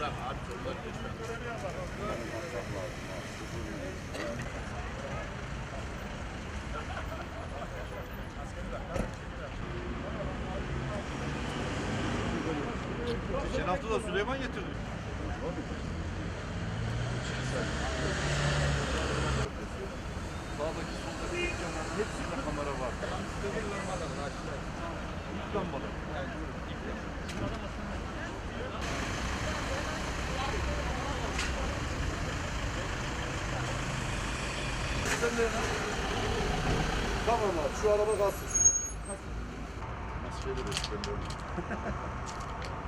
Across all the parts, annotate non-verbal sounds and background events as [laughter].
Geçen hafta da Süleyman getirdi. Sağdaki soldaki dükkanların hepsinde kamera var. İlk lambalar. Tamam abi şu araba kalsın. Nasıl şeyler ben [laughs]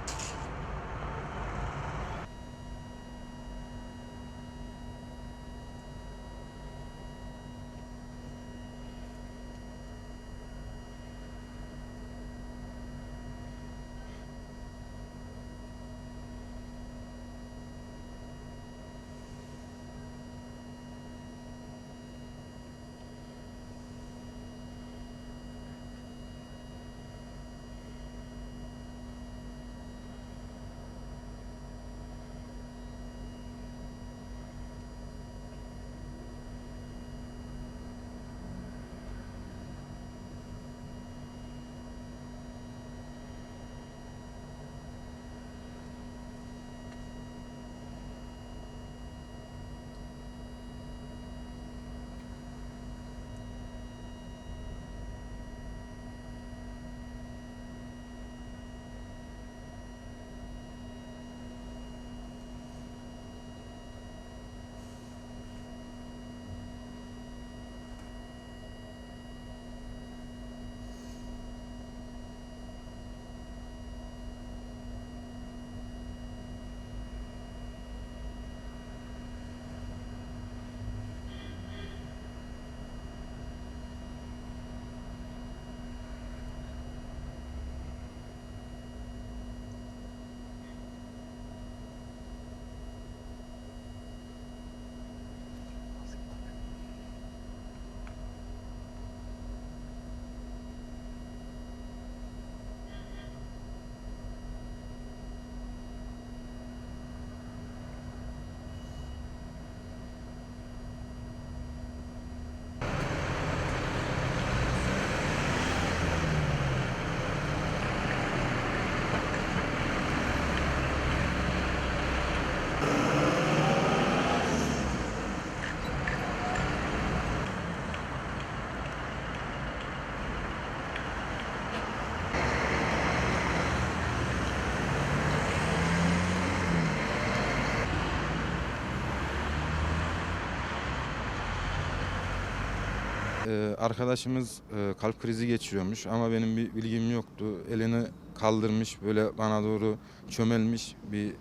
Ee, arkadaşımız e, kalp krizi geçiriyormuş ama benim bir bilgim yoktu. Elini kaldırmış böyle bana doğru çömelmiş bir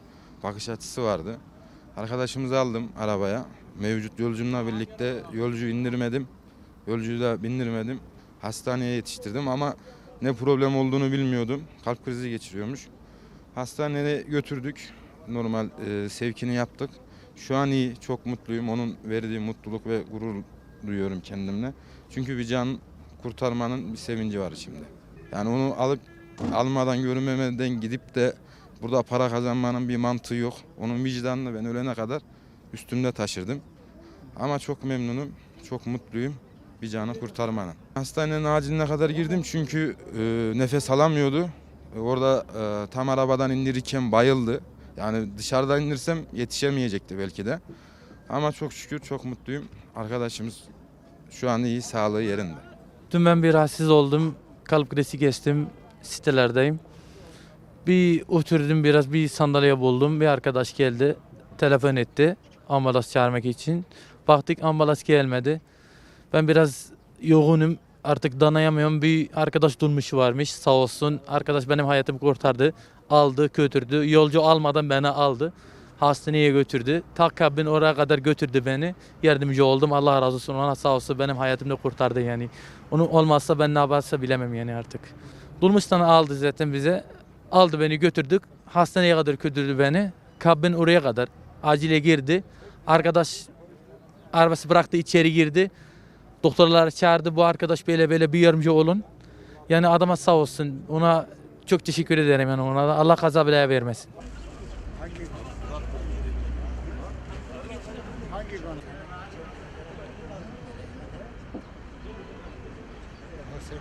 bakış açısı vardı. Arkadaşımızı aldım arabaya. Mevcut yolcumla birlikte yolcuyu indirmedim. Yolcuyu da bindirmedim. Hastaneye yetiştirdim ama ne problem olduğunu bilmiyordum. Kalp krizi geçiriyormuş. Hastaneye götürdük. Normal e, sevkini yaptık. Şu an iyi, çok mutluyum. Onun verdiği mutluluk ve gurur duyuyorum kendimle. Çünkü bir can kurtarmanın bir sevinci var içimde. Yani onu alıp almadan görünmemeden gidip de burada para kazanmanın bir mantığı yok. Onun vicdanını ben ölene kadar üstümde taşırdım. Ama çok memnunum, çok mutluyum bir canı kurtarmanın. Hastanenin aciline kadar girdim çünkü e, nefes alamıyordu. Orada e, tam arabadan indirirken bayıldı. Yani dışarıdan indirsem yetişemeyecekti belki de. Ama çok şükür çok mutluyum. Arkadaşımız şu an iyi, sağlığı yerinde. Dün ben bir rahatsız oldum. Kalp krizi geçtim. Sitelerdeyim. Bir oturdum biraz bir sandalye buldum. Bir arkadaş geldi. Telefon etti. Ambulans çağırmak için. Baktık ambulans gelmedi. Ben biraz yoğunum. Artık danayamıyorum. Bir arkadaş durmuş varmış sağ olsun. Arkadaş benim hayatımı kurtardı. Aldı götürdü. Yolcu almadan beni aldı. Hastaneye götürdü. Ta kabin oraya kadar götürdü beni. Yardımcı oldum. Allah razı olsun. Ona sağ olsun benim hayatımı kurtardı yani. Onun olmazsa ben ne yaparsa bilemem yani artık. Durmuştan aldı zaten bize. Aldı beni götürdük. Hastaneye kadar götürdü beni. Kabin oraya kadar. Acile girdi. Arkadaş arabası bıraktı içeri girdi. Doktorlar çağırdı. Bu arkadaş böyle böyle bir yardımcı olun. Yani adama sağ olsun. Ona çok teşekkür ederim yani ona da. Allah kaza bile vermesin. Hangi konu? Nasıl?